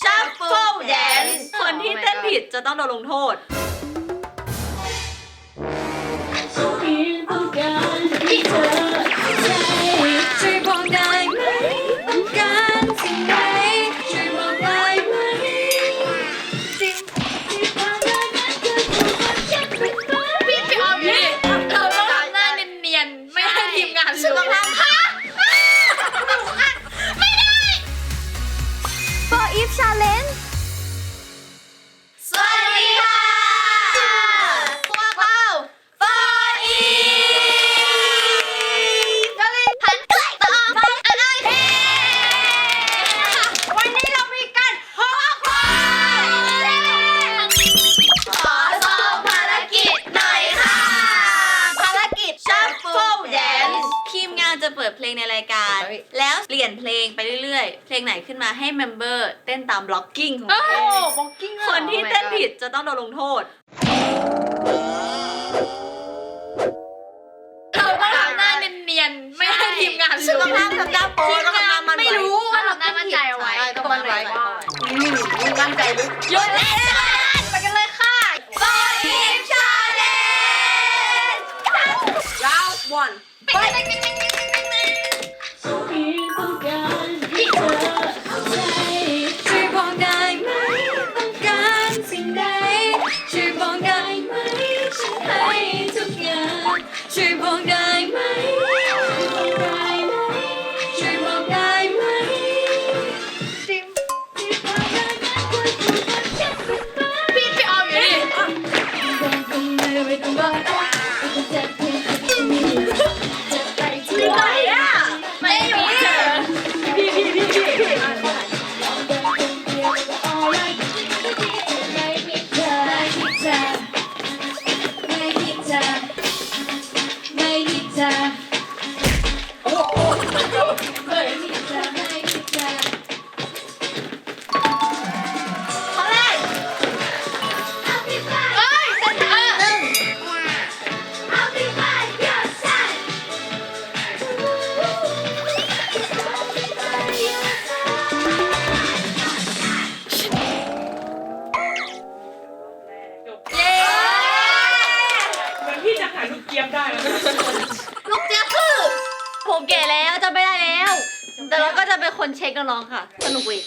shuffle dance คนที่เต้นผิดจะต้องโดนลงโทษ ลงไหนขึ้นมาให้เมมเบอร์เต้นตามบล็อกกิ้งของตัวเอลงคนที่เต้นผิดจะต้องโดนลงโทษ เราต้องทำหน้าเนียนๆไม่ให้ทีมงานฉันต้องทำทำหน้าโป๊ต้องทนามันไม่รู้ว่าเราตั้งใจเอาไว้ต้องมั่นใจว่ามั่นใจลึกเยอะแยะไปกันเลยค่ะบอลทีมชาเลนจ์ round one ไป ลองค่ะ สนุกอีก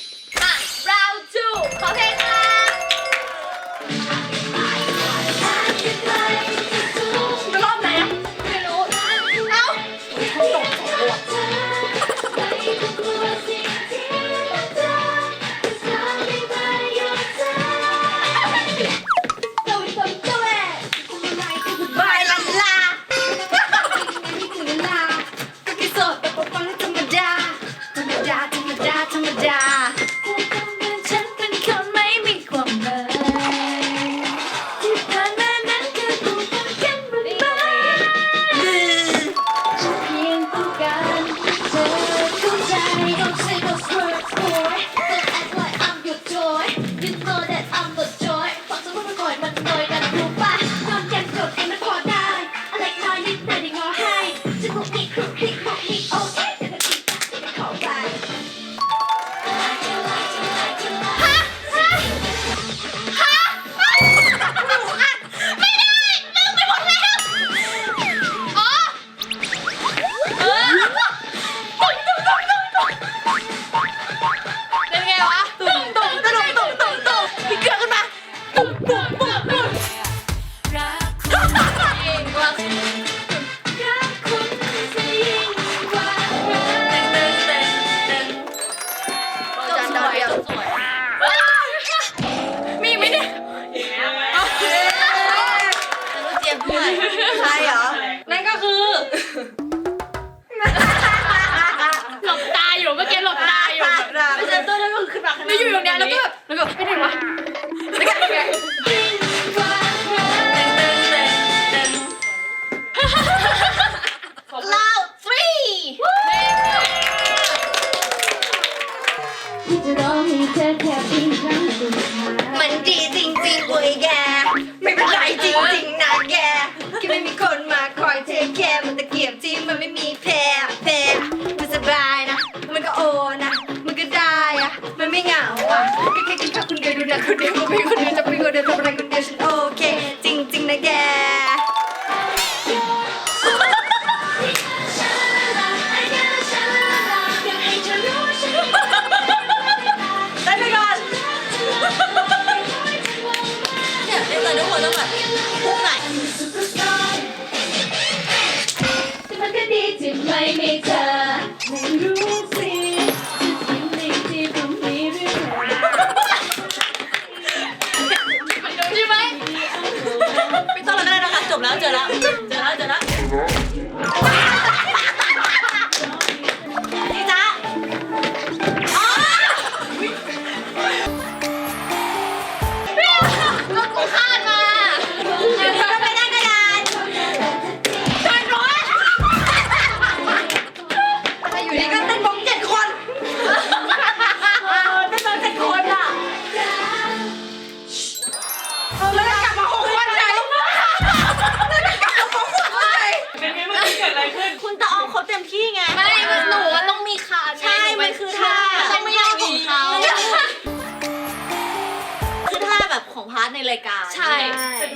ในรายการใช่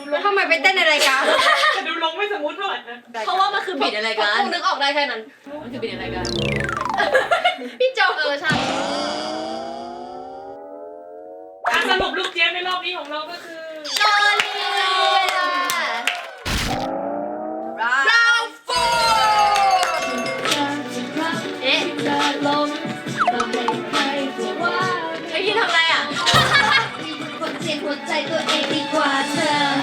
แล้ทำไมไปเต้นในรายการแต่ดูลงไม่สมูทเท่าไหร่นะเพราะว่ามันคือบิดในรายการนึกออกได้แค่นั้นมันคือบิดในรายการพี่โจเออใช่การสรุปลูกเจี๊ยบในรอบนี้ของเราก็คือ 在做 AD 挂车。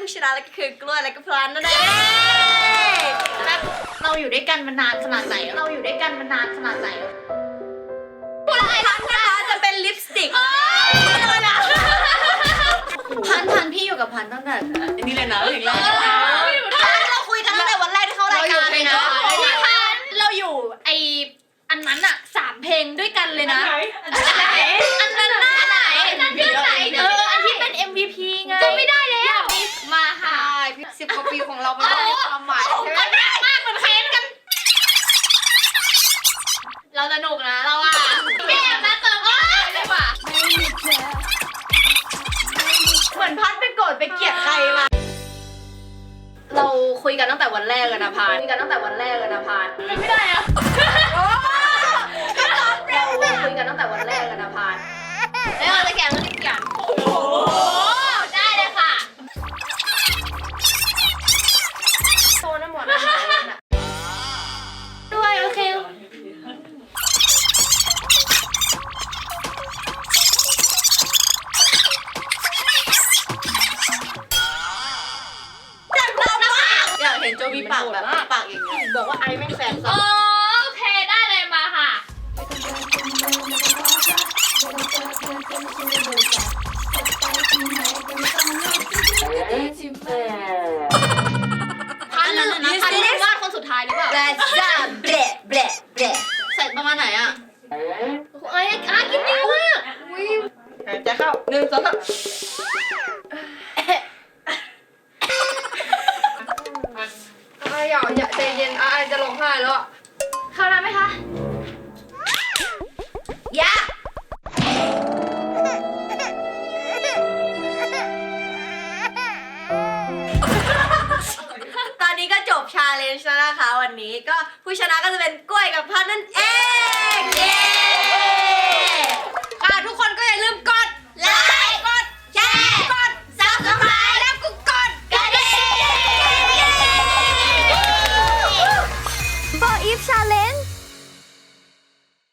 ผู้ชนะแล้วก็คือกล้วยและก็พลันนั่นเองเราอยู่ด้วยกันมานานขนาดไหน เราอยู่ด้วยกันมานานขนาดไหนพวกเราไอพันนะคะจะเป็นลิปสติกพันพันพี่อยู่กับพันตั้งแต่อันนี้เลยนะถึงแรกเราคุยกันตั้งแต่วันแรกที่เข้ารายการเลยนะพี่พันเราอยู่ไออันนั้นอะสามเพลงด้วยกันเลยนะอันไหน เราสนุกนะเราอะเก็แมนะเติมอ้ยได้ป่ะเหมือนพัดไปโกรธไปเกลียดใครมา เราคุยกันตั้งแต่วันแรกเลยนะพานคุยกันตั้งแต่วันแรกเลยนะพานไม่ได้อะ เข้าหนึ่งสองสามไอ้อย่าอย่าใจเย็นไอ้จะร้องไห้แล้วอะเข้าได้ไหมคะยาตอนนี้ก็จบชาเลนจ์แล้วนะคะ วันนี้ก็ผู้ชนะก็จะเป็นกล้วยกับพันนั่นเอง